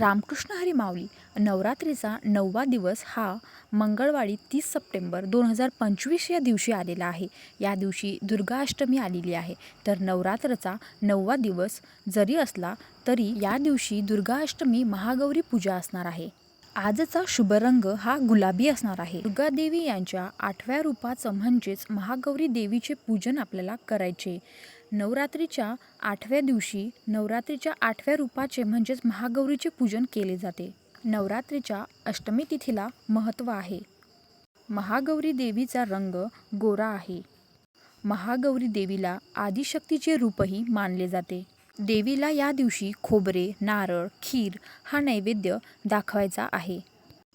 रामकृष्ण हरी माऊली नवरात्रीचा नववा दिवस हा मंगळवारी तीस सप्टेंबर दोन हजार पंचवीस या दिवशी आलेला आहे. या दिवशी दुर्गा अष्टमी आलेली आहे. तर नवरात्रचा नववा दिवस जरी असला तरी या दिवशी दुर्गा अष्टमी महागौरी पूजा असणार आहे. आजचा शुभ रंग हा गुलाबी असणार आहे. दुर्गादेवी यांच्या आठव्या रूपाचं म्हणजेच महागौरी देवीचे पूजन आपल्याला करायचे. नवरात्रीच्या आठव्या दिवशी नवरात्रीच्या आठव्या रूपाचे म्हणजेच महागौरीचे पूजन केले जाते. नवरात्रीच्या अष्टमी तिथीला महत्त्व आहे. महागौरी देवीचा रंग गोरा आहे. महागौरी देवीला आदिशक्तीचे रूपही मानले जाते. देवीला या दिवशी खोबरे नारळ खीर हा नैवेद्य दाखवायचा आहे.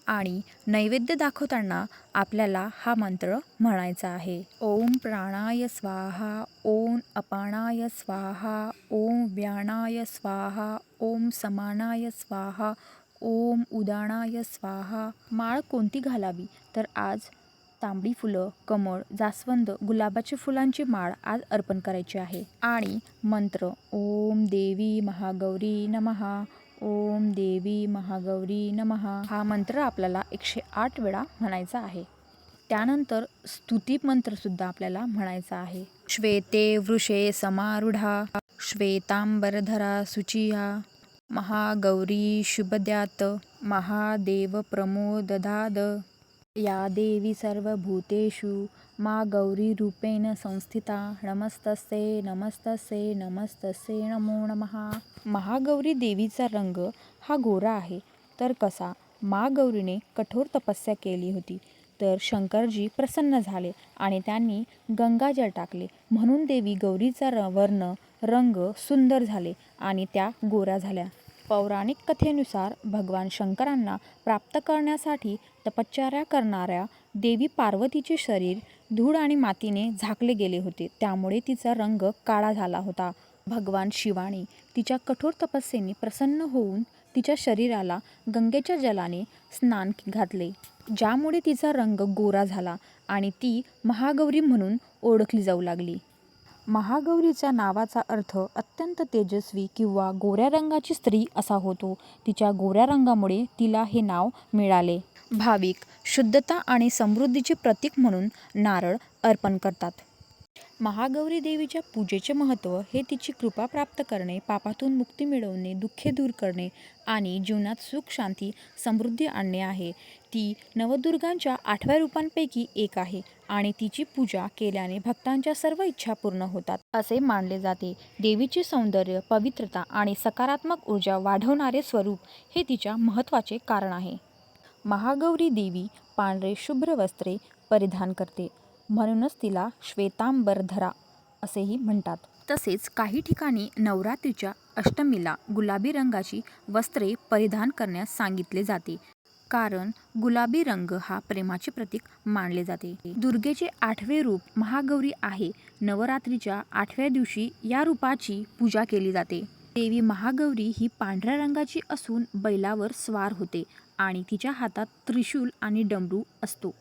आणि नैवेद्य दाखवताना आपल्याला हा मंत्र म्हणायचा आहे. ओम प्राणाय स्वाहा ओम अपानाय स्वाहा ओम व्याणाय स्वाहा ओम समानाय स्वाहा ओम उदाणाय स्वाहा. माळ कोणती घालावी? तर आज तांबडी फुलं कमळ जास्वंद गुलाबाच्या फुलांची माळ आज अर्पण करायची आहे. आणि मंत्र ओम देवी महागौरी नमहा. ओम देवी महागौरी नमहा हा मंत्र आपल्याला एकशे आठ वेळा म्हणायचा आहे. त्यानंतर स्तुती मंत्रसुद्धा आपल्याला म्हणायचा आहे. श्वेते वृषे समारूढा श्वेतांबरधरा सुचिया महागौरी शुभद्यात महादेव प्रमोददाद. या देवी सर्वभूतेषु मा गौरी रूपेण संस्थिता। नमस्तस्ये नमस्तस्ये नमस्तस्ये नमो नमः। महागौरी देवीचा रंग हा गोरा आहे. तर कसा? महागौरीने कठोर तपस्या केली होती. तर शंकरजी प्रसन्न झाले आणि त्यांनी गंगाजल टाकले. म्हणून देवी गौरीचा र वर्ण रंग सुंदर झाले आणि त्या गोऱ्या झाल्या. पौराणिक कथेनुसार भगवान शंकरांना प्राप्त करण्यासाठी तपश्चर्या करणाऱ्या देवी पार्वतीचे शरीर धूळ आणि मातीने झाकले गेले होते. त्यामुळे तिचा रंग काळा झाला होता. भगवान शिवाने तिच्या कठोर तपस्येने प्रसन्न होऊन तिच्या शरीराला गंगेच्या जलाने स्नान घातले. ज्यामुळे तिचा रंग गोरा झाला आणि ती महागौरी म्हणून ओळखली जाऊ लागली. महागौरीच्या नावाचा अर्थ अत्यंत तेजस्वी किंवा गोऱ्या रंगाची स्त्री असा होतो. तिच्या गोऱ्या रंगामुळे तिला हे नाव मिळाले. भाविक शुद्धता आणि समृद्धीचे प्रतीक म्हणून नारळ अर्पण करतात. महागौरी देवीच्या पूजेचे महत्त्व हे तिची कृपा प्राप्त करणे पापातून मुक्ती मिळवणे दुःखे दूर करणे आणि जीवनात सुख शांती समृद्धी आणणे आहे. ती नवदुर्गांच्या आठव्या रूपांपैकी एक आहे. आणि तिची पूजा केल्याने भक्तांच्या सर्व इच्छा पूर्ण होतात असे मानले जाते. देवीचे सौंदर्य पवित्रता आणि सकारात्मक ऊर्जा वाढवणारे स्वरूप हे तिच्या महत्त्वाचे कारण आहे. महागौरी देवी पांढरे शुभ्र वस्त्रे परिधान करते. म्हणूनच तिला श्वेतांबरधरा असेही म्हणतात. तसेच काही ठिकाणी नवरात्रीच्या अष्टमीला गुलाबी रंगाची वस्त्रे परिधान करण्यास सांगितले जाते. कारण गुलाबी रंग हा प्रेमाचे प्रतीक मानले जाते. दुर्गेचे आठवे रूप महागौरी आहे. नवरात्रीच्या आठव्या दिवशी या रूपाची पूजा केली जाते. देवी महागौरी ही पांढऱ्या रंगाची असून बैलावर स्वार होते आणि तिच्या हातात त्रिशूल आणि डमरू असतो.